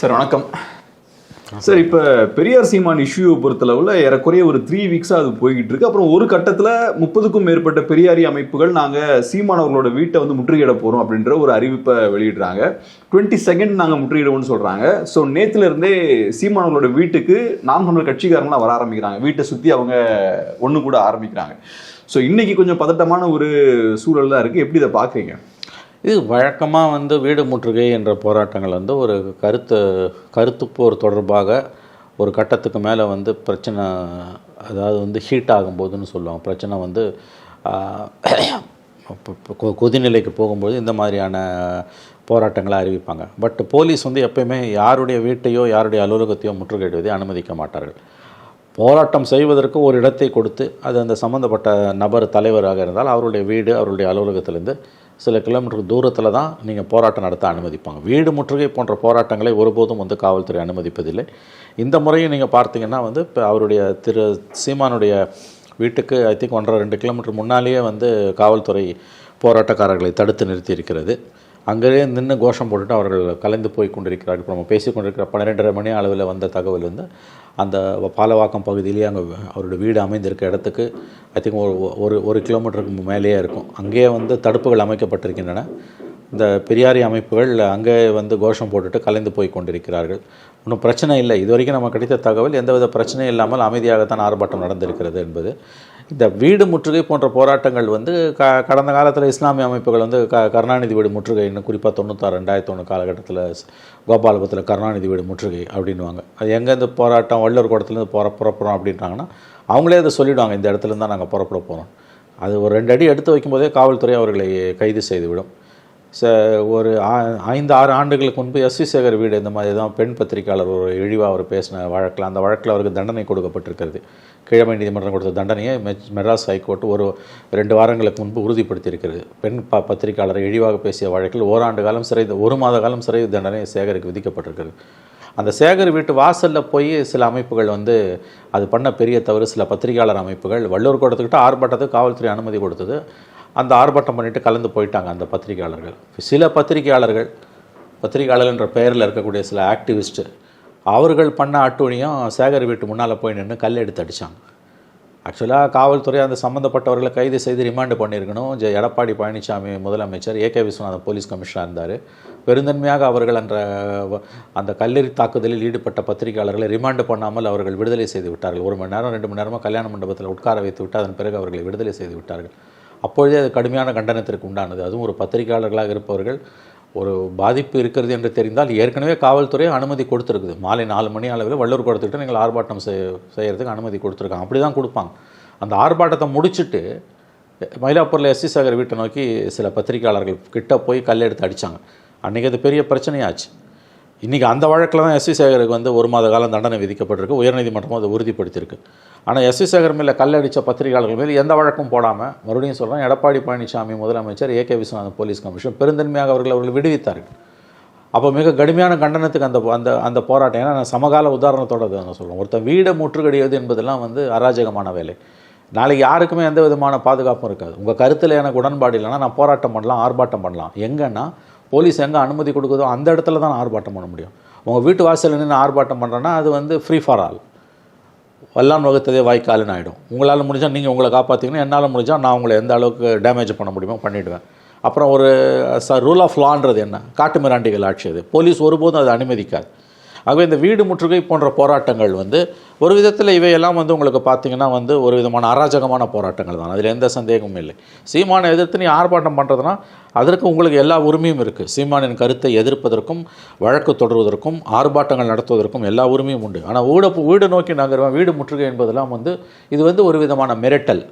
Sir வணக்கம். Sir இப்போ பெரியார் சீமான் இஷ்யூவை பொறுத்தளவில் ஏறக்குறைய ஒரு த்ரீ வீக்ஸாக அது போய்கிட்டு இருக்கு. அப்புறம் ஒரு கட்டத்தில் முப்பதுக்கும் மேற்பட்ட பெரியாரி அமைப்புகள் நாங்கள் சீமான் அவர்களோட வீட்டை வந்து முற்றுகையிட போகிறோம் அப்படின்ற ஒரு அறிவிப்பை வெளியிடுறாங்க. டுவெண்ட்டி செகண்ட் நாங்கள் முற்றுகையிடுவோம்னு சொல்கிறாங்க ஸோ நேத்துல இருந்தே சீமான் அவர்களோட வீட்டுக்கு நாம் தமிழர் கட்சிக்காரங்களாம் வர ஆரம்பிக்கிறாங்க. வீட்டை சுற்றி அவங்க ஒன்று கூட ஆரம்பிக்கிறாங்க. ஸோ இன்னைக்கு கொஞ்சம் பதட்டமான ஒரு சூழல் தான் இருக்குது எப்படி இதை பார்க்குறீங்க இது வழக்கமாக வந்து வீடு முற்றுகை என்ற போராட்டங்கள் வந்து ஒரு கருத்து கருத்து போர் தொடர்பாக ஒரு கட்டத்துக்கு மேலே வந்து பிரச்சனை அதாவது வந்து ஹீட் ஆகும்போதுன்னு சொல்லுவாங்க. பிரச்சனை வந்து கொ- கொதிநிலைக்கு போகும்போது இந்த மாதிரியான போராட்டங்களை அறிவிப்பாங்க. பட் போலீஸ் வந்து எப்பயுமே யாருடைய வீட்டையோ யாருடைய அலுவலகத்தையோ முற்றுகையிடுவதை அனுமதிக்க மாட்டார்கள். போராட்டம் செய்வதற்கு ஒரு இடத்தை கொடுத்து அது அந்த சம்மந்தப்பட்ட நபர் தலைவராக இருந்தால் அவருடைய வீடு அவருடைய அலுவலகத்திலேருந்து சில கிலோமீட்டர் தூரத்தில் தான் நீங்கள் போராட்டம் நடத்த அனுமதிப்பாங்க. வீடு முற்றுகை போன்ற போராட்டங்களை ஒருபோதும் வந்து காவல்துறை அனுமதிப்பதில்லை. இந்த முறையும் நீங்கள் பார்த்தீங்கன்னா வந்து இப்போ அவருடைய திரு சீமானுடைய வீட்டுக்கு ஐ திங்க் ஒன்றரை ரெண்டு கிலோமீட்டர் முன்னாலேயே வந்து காவல்துறை போராட்டக்காரர்களை தடுத்து நிறுத்தி இருக்கிறது அங்கேயே நின்று கோஷம் போட்டுட்டு அவர்கள் கலந்து போய் கொண்டிருக்கிறார்கள். இப்போ நம்ம பேசி கொண்டிருக்கிற பன்னிரெண்டரை மணி அளவில் வந்த தகவல் வந்து அந்த பாலவாக்கம் பகுதியிலேயே அங்கே அவருடைய வீடு அமைந்திருக்க இடத்துக்கு ஐ திங்க் ஒரு ஒரு ஒரு கிலோமீட்டருக்கு மேலேயே இருக்கும். அங்கேயே வந்து தடுப்புகள் அமைக்கப்பட்டிருக்கின்றன. இந்த பெரியாரி அமைப்புகள் அங்கே வந்து கோஷம் போட்டுட்டு கலைந்து போய் கொண்டிருக்கிறார்கள். ஒன்றும் பிரச்சனை இல்லை. இது வரைக்கும் நமக்கு கிடைத்த தகவல் எந்தவித பிரச்சனையும் இல்லாமல் அமைதியாகத்தான் ஆர்ப்பாட்டம் நடந்திருக்கிறது என்பது. இந்த வீடு முற்றுகை போன்ற போராட்டங்கள் வந்து க கடந்த காலத்தில் இஸ்லாமிய அமைப்புகள் வந்து க கருணாநிதி வீடு முற்றுகைன்னு குறிப்பாக தொண்ணூத்தாறு ரெண்டாயிரத்தி ஒன்று காலகட்டத்தில் கோபாலபுரத்தில் கருணாநிதி வீடு முற்றுகை அப்படின்வாங்க அது எங்கே இந்த போராட்டம் வள்ளூர் குடத்துலேருந்து போகிற புறப்புறோம் அப்படின்ட்டாங்கன்னா அவங்களே அதை சொல்லிவிடுவாங்க இந்த இடத்துல தான் நாங்கள் புறப்பட போகிறோம் அது ஒரு ரெண்டு அடி எடுத்து வைக்கும்போதே காவல்துறை அவர்களை கைது செய்துவிடும். ச ஒரு ஆ- ஐந்து ஆறு ஆண்டுகளுக்கு முன்பு எஸ் வி சேகர் வீடு இந்த மாதிரி தான் பெண் பத்திரிக்கையாளர் ஒரு இழிவாக அவர் பேசின வழக்கில். அந்த வழக்கில் அவருக்கு தண்டனை கொடுக்கப்பட்டிருக்கிறது. கிழமை நீதிமன்றம் கொடுத்த தண்டனையை மெட்ராஸ் ஹைகோர்ட் ஒரு ரெண்டு வாரங்களுக்கு முன்பு உறுதிப்படுத்தியிருக்கிறது. பெண் ப பத்திரிக்கையாளரை இழிவாக பேசிய வழக்கில் ஓராண்டு காலம் சிறை ஒரு மாத காலம் சிறை தண்டனை சேகருக்கு விதிக்கப்பட்டிருக்கிறது. அந்த சேகர் வீட்டு வாசலில் போய் சில அமைப்புகள் வந்து அது பண்ண பெரிய தவறு. சில பத்திரிகையாளர் அமைப்புகள் வள்ளூர் கூடத்துக்கிட்ட ஆர்ப்பாட்டத்துக்கு காவல்துறை அனுமதி கொடுத்தது. அந்த ஆர்ப்பாட்டம் பண்ணிட்டு கலந்து போயிட்டாங்க அந்த பத்திரிகையாளர்கள். சில பத்திரிகையாளர்கள் பத்திரிகையாளர் என்ற பெயரில் இருக்கக்கூடிய சில ஆக்டிவிஸ்ட்டு அவர்கள் பண்ண அட்டுழியம் சேகர் வீட்டு முன்னால் போய் நின்று கல் எடுத்து அடித்தாங்க ஆக்சுவலாக காவல்துறை அந்த சம்மந்தப்பட்டவர்களை கைது செய்து ரிமாண்டு பண்ணியிருக்கணும். ஜெ எடப்பாடி பழனிசாமி முதலமைச்சர் ஏகே விஸ்வநாதன் போலீஸ் கமிஷனர் இருந்தார். பெருந்தன்மையாக அவர்கள் என்ற வ- அந்த கல்லெறி தாக்குதலில் ஈடுபட்ட பத்திரிகையாளர்களை ரிமாண்டு பண்ணாமல் அவர்கள் விடுதலை செய்து விட்டார்கள். ஒரு மணி நேரம் ரெண்டு மணி நேரமாக கல்யாண மண்டபத்தில் உட்கார வைத்து விட்டு அதன் பிறகு அவர்களை விடுதலை செய்து விட்டார்கள். அப்பொழுதே அது கடுமையான கண்டனத்திற்கு உண்டானது. அதுவும் ஒரு பத்திரிகையாளர்களாக இருப்பவர்கள் ஒரு பாதிப்பு இருக்கிறது என்று தெரிந்தால் ஏற்கனவே காவல்துறை அனுமதி கொடுத்துருக்குது. மாலை நாலு மணி அளவில் வள்ளூர் கொடுத்துட்டு நீங்கள் ஆர்ப்பாட்டம் செய் செய்கிறதுக்கு அனுமதி கொடுத்துருக்காங்க. அப்படி தான் கொடுப்பாங்க. அந்த ஆர்ப்பாட்டத்தை முடிச்சுட்டு மயிலாப்பூரில் எஸ்சி சாகர் வீட்டை நோக்கி சில பத்திரிகையாளர்கள் கிட்ட போய் கல் எடுத்து அடித்தாங்க அன்றைக்கி அது பெரிய பிரச்சனையாச்சு. இன்றைக்கி அந்த வழக்கில் தான் எஸ்சி சேகருக்கு வந்து ஒரு மாத காலம் தண்டனை விதிக்கப்பட்டிருக்கு. உயர்நீதிமன்றமும் அதை உறுதிப்படுத்தியிருக்கு. ஆனால் எஸ்வி சேகர் மேலே கல்லடித்த பத்திரிகையாளர்கள் மேலே எந்த வழக்கும் போடாமல் மறுபடியும் சொல்கிறேன் எடப்பாடி பழனிசாமி முதலமைச்சர் ஏகே விஸ்வநாதன் போலீஸ் கமிஷன் பெருந்தன்மையாக அவர்கள் அவர்கள் விடுவித்தார்கள். அப்போ மிக கடுமையான கண்டனத்துக்கு அந்த அந்த அந்த போராட்டம் ஏன்னா நான் சமகால உதாரணத்தோட நான் சொல்கிறேன் ஒருத்தன் வீடை முற்றுகடியது என்பதெல்லாம் வந்து அராஜகமான வேலை. நாளைக்கு யாருக்குமே எந்த விதமான பாதுகாப்பும் இருக்காது. உங்கள் கருத்தில் எனக்கு உடன்பாடு இல்லைன்னா நான் போராட்டம் பண்ணலாம் ஆர்ப்பாட்டம் பண்ணலாம். எங்கன்னா போலீஸ் எங்கே அனுமதி கொடுக்குதோ அந்த இடத்துல தான் ஆர்ப்பாட்டம் பண்ண முடியும். உங்கள் வீட்டு வாசலில் நின்று ஆர்ப்பாட்டம் பண்ணுறேன்னா அது வந்து ஃப்ரீ ஃபார் ஆல் வல்லான் வகுத்ததே வாய்க்காலுன்னு ஆகிடும் உங்களால் முடிஞ்சால் நீங்கள் உங்களை காப்பாற்றிக்கணும் என்னால் முடிஞ்சால் நான் உங்களை எந்த அளவுக்கு டேமேஜ் பண்ண முடியுமோ பண்ணிவிடுவேன் அப்புறம் ஒரு ச ரூல் ஆஃப் லான்றது என்ன? காட்டு மிராண்டிகள் ஆட்சி அது. போலீஸ் ஒருபோதும் அதை அனுமதிக்காது. ஆகவே இந்த வீடு முற்றுகை போன்ற போராட்டங்கள் வந்து ஒரு விதத்தில் இவையெல்லாம் வந்து உங்களுக்கு பார்த்தீங்கன்னா வந்து ஒரு விதமான அராஜகமான போராட்டங்கள் தான். அதில் எந்த சந்தேகமும் இல்லை. சீமானை எதிர்த்து நீ ஆர்ப்பாட்டம் பண்ணுறதுனா அதற்கு உங்களுக்கு எல்லா உரிமையும் இருக்குது சீமானின் கருத்தை எதிர்ப்பதற்கும் வழக்கு தொடர்வதற்கும் ஆர்ப்பாட்டங்கள் நடத்துவதற்கும் எல்லா உரிமையும் உண்டு. ஆனால் வீடு வீடு நோக்கி நகருவேன் வீடு முற்றுகை என்பதெல்லாம் வந்து இது வந்து ஒரு விதமான மிரட்டல்.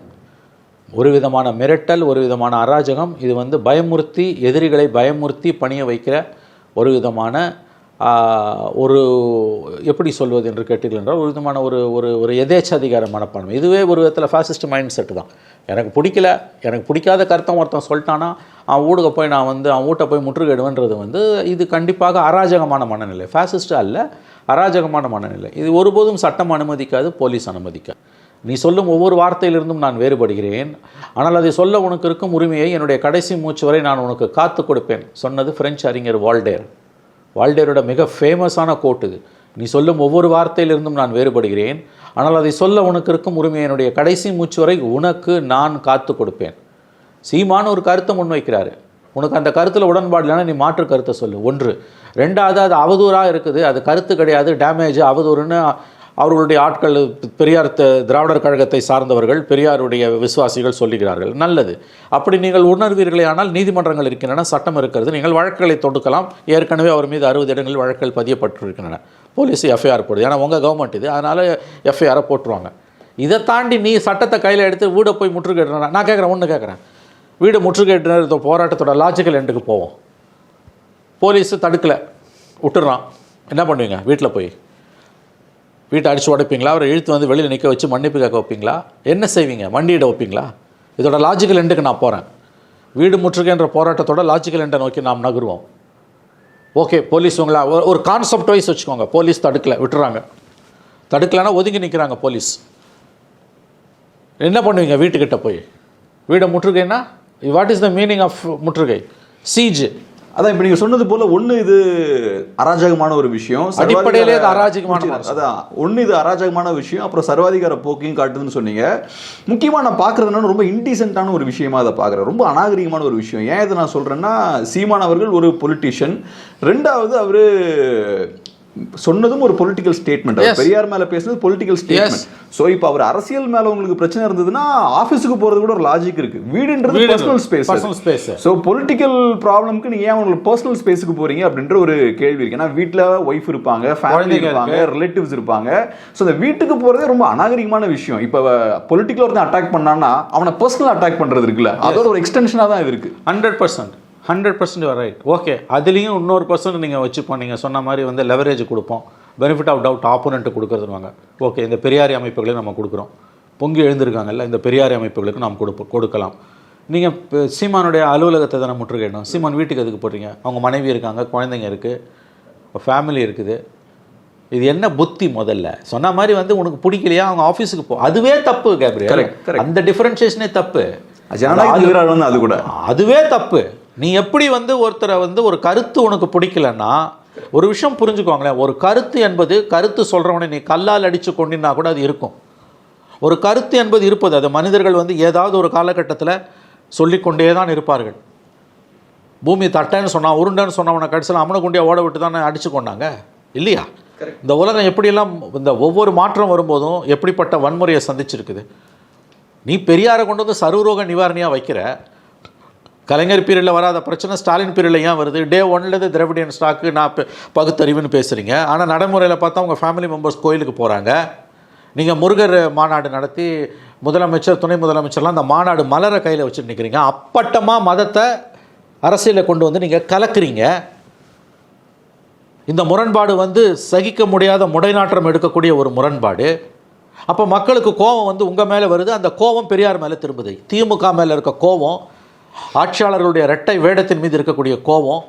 ஒரு விதமான மிரட்டல் ஒரு விதமான அராஜகம். இது வந்து பயமுறுத்தி எதிரிகளை பயமுறுத்தி பணிய வைக்கிற ஒரு விதமான ஒரு எப்படி சொல்வது என்று கேட்டீர்கள் என்றால் ஒரு விதமான ஒரு ஒரு ஒரு எதேச்சாதிகார மனப்பான்மை. இதுவே ஒரு விதத்தில் ஃபாசிஸ்ட் மைண்ட் செட்டு தான். எனக்கு பிடிக்கல எனக்கு பிடிக்காத கருத்தை ஒருத்தன் சொல்லிட்டானா அவன் ஊடுக போய் நான் வந்து அவன் வீட்டை போய் முற்றுகையிடுவேன்றது வந்து இது கண்டிப்பாக அராஜகமான மனநிலை. ஃபாசிஸ்ட் அல்ல அராஜகமான மனநிலை. இது ஒருபோதும் சட்டம் அனுமதிக்காது போலீஸ் அனுமதிக்காது. நீ சொல்லும் ஒவ்வொரு வார்த்தையிலிருந்தும் நான் வேறுபடுகிறேன். ஆனால் அதை சொல்ல உனக்கு இருக்கும் உரிமையை என்னுடைய கடைசி மூச்சு வரை நான் உனக்கு காத்து கொடுப்பேன் சொன்னது பிரெஞ்சு அறிஞர் வால்டேர். வால்டேரோட மிக ஃபேமஸான கோட் இது. நீ சொல்லும் ஒவ்வொரு வார்த்தையிலிருந்தும் நான் வேறுபடுகிறேன். ஆனால் அதை சொல்ல உனக்கு இருக்கும் உரிமை என்னுடைய கடைசி மூச்சு வரை உனக்கு நான் காத்து கொடுப்பேன். சீமான ஒரு கருத்தை முன்வைக்கிறாரு. உனக்கு அந்த கருத்தில் உடன்பாடு இல்லைன்னா நீ மாற்று கருத்தை சொல்லு. ஒன்று. ரெண்டாவது அது அவதூறாக இருக்குது. அது கருத்து கிடையாது. டேமேஜ் அவதூறுன்னு அவர்களுடைய ஆட்கள் பெரியார் த- திராவிடர் கழகத்தை சார்ந்தவர்கள் பெரியாருடைய விசுவாசிகள் சொல்லுகிறார்கள். நல்லது. அப்படி நீங்கள் உணர்வீர்களே ஆனால் நீதிமன்றங்கள் இருக்கின்றன சட்டம் இருக்கிறது. நீங்கள் வழக்குகளை தொடுக்கலாம். ஏற்கனவே அவர் மீது அறுபது இடங்களில் வழக்குகள் பதியப்பட்டிருக்கின்றன. போலீஸ் எஃப்ஐஆர் போடுது. ஏன்னா உங்கள் கவர்மெண்ட் இது. அதனால் எஃப்ஐஆரை போட்டுருவாங்க. இதை தாண்டி நீ சட்டத்தை கையில் எடுத்து வீடை போய் முற்றுகையிடுறா நான் கேட்குறேன் ஒன்று கேட்குறேன். வீடு முற்றுகையிட்டு போராட்டத்தோட லாஜிக்கல் எண்டுக்கு போவோம். போலீஸு தடுக்கலை. விட்டுறான் என்ன பண்ணுவீங்க? வீட்டில் போய். வீட்டை அடித்து உடைப்பீங்களா? அவரை இழுத்து வந்து வெளியில் நிற்க வச்சு மன்னிப்பு கேட்க வைப்பீங்களா? என்ன செய்வீங்க? மண்டியிட வைப்பீங்களா? இதோட லாஜிக்கல் எண்டுக்கு நான் போகிறேன் வீடு முற்றுகைன்ற போராட்டத்தோட லாஜிக்கல் எண்டை நோக்கி நாம் நகருவோம். ஓகே போலீஸ் உங்களா ஒரு- ஒரு கான்செப்ட் வைஸ் வச்சுக்கோங்க. போலீஸ் தடுக்கலை விட்டுறாங்க. தடுக்கலைன்னா ஒதுங்கி நிற்கிறாங்க போலீஸ் என்ன பண்ணுவீங்க வீட்டுக்கிட்ட போய்? வீடை முற்றுகைன்னா what is the meaning of முற்றுகை? சீஜ் அதான் இப்ப நீங்க சொன்னது போல ஒண்ணு இது அராஜகமான ஒரு விஷயம் அடிப்படையிலே அராஜகமான. அதான் ஒண்ணு இது அராஜகமான விஷயம் அப்புறம் சர்வாதிகார போக்கையும் காட்டுதுன்னு சொன்னீங்க. முக்கியமா நான் என்னன்னா ரொம்ப இன்டீசென்ட்டான ஒரு விஷயமா அதை பாக்குறேன். ரொம்ப அநாகரிகமான ஒரு விஷயம். ஏன் இதை நான் சொல்றேன்னா சீமான் அவர்கள் ஒரு பொலிட்டிஷியன் ரெண்டாவது அவரு சொன்னதும் ஒரு பொலிட்டிக்கல் ஸ்டேட்மெண்ட். பெரியார் மேல பேசுனது பொலிட்டிக்கல் ஸ்டேட்மெண்ட் சோ இப்போ அவர் அரசியல் மேல உங்களுக்கு பிரச்சனை இருந்ததுன்னா ஆபீஸுக்கு போறது கூட ஒரு லாஜிக் இருக்கு. வீடுன்றது வீடு, personal space personal space. So political ப்ராப்ளம்க்கு நீங்க ஏன் உங்களுக்கு பர்சனல் ஸ்பேஸுக்கு போறீங்க அப்படின்ற ஒரு கேள்வி இருக்கு. ஏன்னா வீட்டில் ஒய்ஃப் இருப்பாங்க ஃபேமிலி இருப்பாங்க ரிலேட்டிவ்ஸ் இருப்பாங்க. ஸோ அந்த வீட்டுக்கு போறதே ரொம்ப அநாகரிகமான விஷயம். இப்போ பொலிட்டிக்கல் ஒருத்தன் அட்டாக் பண்ணான்னா அவனை பர்சனல் அட்டாக் பண்றது இருக்குல்ல. அதோட ஒரு எக்ஸ்டென்ஷனாக தான் இது இருக்கு. Hundred percent hundred percent right okay அதுலேயும் இன்னொரு பர்சன்ட் நீங்கள் வச்சுப்போம் நீங்கள் சொன்ன மாதிரி வந்து லெவரேஜ் கொடுப்போம். பெனிஃபிட் ஆஃப் டவுட் ஆப்போனண்ட்டு கொடுக்குறதுவாங்க ஓகே இந்த பெரியாரி அமைப்புகளை நம்ம கொடுக்குறோம். பொங்கி எழுந்திருக்காங்கல்ல இந்த பெரியாரி அமைப்புகளுக்கு நாம் கொடுப்போம் கொடுக்கலாம். நீங்கள் சீமானுடைய அலுவலகத்தை தானே முற்றுகையிடணும். சீமான் வீட்டுக்கு எதுக்கு போடுறீங்க அவங்க மனைவி இருக்காங்க குழந்தைங்க இருக்குது ஃபேமிலி இருக்குது. இது என்ன புத்தி முதல்ல? சொன்ன மாதிரி வந்து உனக்கு பிடிக்கலையா? அவங்க ஆஃபீஸுக்கு போ அதுவே தப்பு கேப்ரியல். அந்த டிஃபரன்ஷியேஷனே தப்பு. அது கூட. அதுவே தப்பு. நீ எப்படி வந்து ஒருத்தரை வந்து ஒரு கருத்து உனக்கு பிடிக்கலன்னா ஒரு விஷயம் புரிஞ்சுக்கோங்களேன். ஒரு கருத்து என்பது கருத்து சொல்கிறவனை நீ கல்லால் அடித்து கொண்டினா கூட அது இருக்கும். ஒரு கருத்து என்பது இருப்பது அது மனிதர்கள் வந்து ஏதாவது ஒரு காலகட்டத்தில் சொல்லிக்கொண்டே தான் இருப்பார்கள். பூமி தட்டைன்னு சொன்னான் உருண்டைன்னு சொன்னவனை கடைசியில் அம்மனை குண்டியா ஓட விட்டு தானே அடிச்சு கொண்டாங்க? இல்லையா? இந்த உலகம் எப்படியெல்லாம் இந்த ஒவ்வொரு மாற்றம் வரும்போதும் எப்படிப்பட்ட வன்முறையை சந்திச்சிருக்குது? நீ பெரியாரை கொண்டு வந்து சர்வரோக நிவாரணியாக வைக்கிற கலைஞர் பீரியடில் வராத பிரச்சனை ஸ்டாலின் பீரியடில் ஏன் வருது? டே ஒன்லேருந்து திராவிடியன் ஸ்டாக்கு நான் பகுத்தறிவுன்னு பேசுகிறீங்க ஆனால் நடைமுறையில் பார்த்தா உங்கள் ஃபேமிலி மெம்பர்ஸ் கோயிலுக்கு போகிறாங்க நீங்கள் முருகர் மாநாடு நடத்தி முதலமைச்சர் துணை முதலமைச்சர்லாம் அந்த மாநாடு மலரை கையில் வச்சுட்டு நிற்கிறீங்க அப்பட்டமாக மதத்தை அரசியலில் கொண்டு வந்து நீங்கள் கலக்குறீங்க. இந்த முரண்பாடு வந்து சகிக்க முடியாத முடைநாற்றம் எடுக்கக்கூடிய ஒரு முரண்பாடு. அப்போ மக்களுக்கு கோபம் வந்து உங்கள் மேலே வருது. அந்த கோபம் பெரியார் மேலே திரும்புது. திமுக மேலே இருக்க கோபம் ஆட்சியாளர்களுடைய ரெட்டை வேடத்தின் மீது இருக்கக்கூடிய கோபம்.